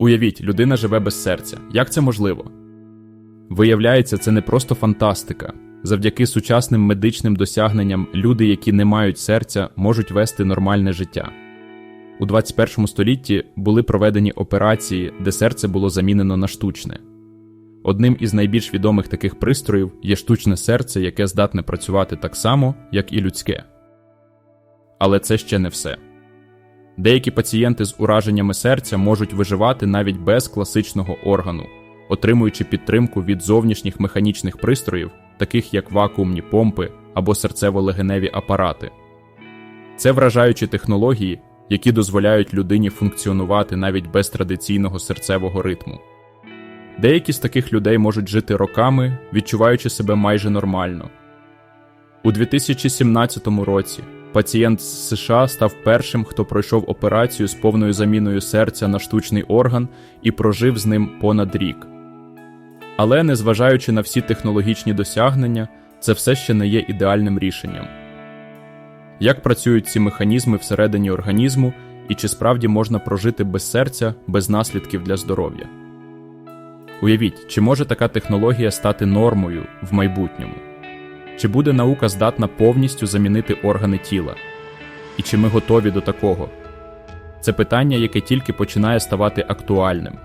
Уявіть, людина живе без серця. Як це можливо? Виявляється, це не просто фантастика. Завдяки сучасним медичним досягненням люди, які не мають серця, можуть вести нормальне життя. У 21 столітті були проведені операції, де серце було замінено на штучне. Одним із найбільш відомих таких пристроїв є штучне серце, яке здатне працювати так само, як і людське. Але це ще не все. Деякі пацієнти з ураженнями серця можуть виживати навіть без класичного органу, отримуючи підтримку від зовнішніх механічних пристроїв, таких як вакуумні помпи або серцево-легеневі апарати. Це вражаючі технології, які дозволяють людині функціонувати навіть без традиційного серцевого ритму. Деякі з таких людей можуть жити роками, відчуваючи себе майже нормально. У 2017 році пацієнт з США став першим, хто пройшов операцію з повною заміною серця на штучний орган і прожив з ним понад рік. Але, незважаючи на всі технологічні досягнення, це все ще не є ідеальним рішенням. Як працюють ці механізми всередині організму і чи справді можна прожити без серця без наслідків для здоров'я? Уявіть, чи може така технологія стати нормою в майбутньому? Чи буде наука здатна повністю замінити органи тіла? І чи ми готові до такого? Це питання, яке тільки починає ставати актуальним.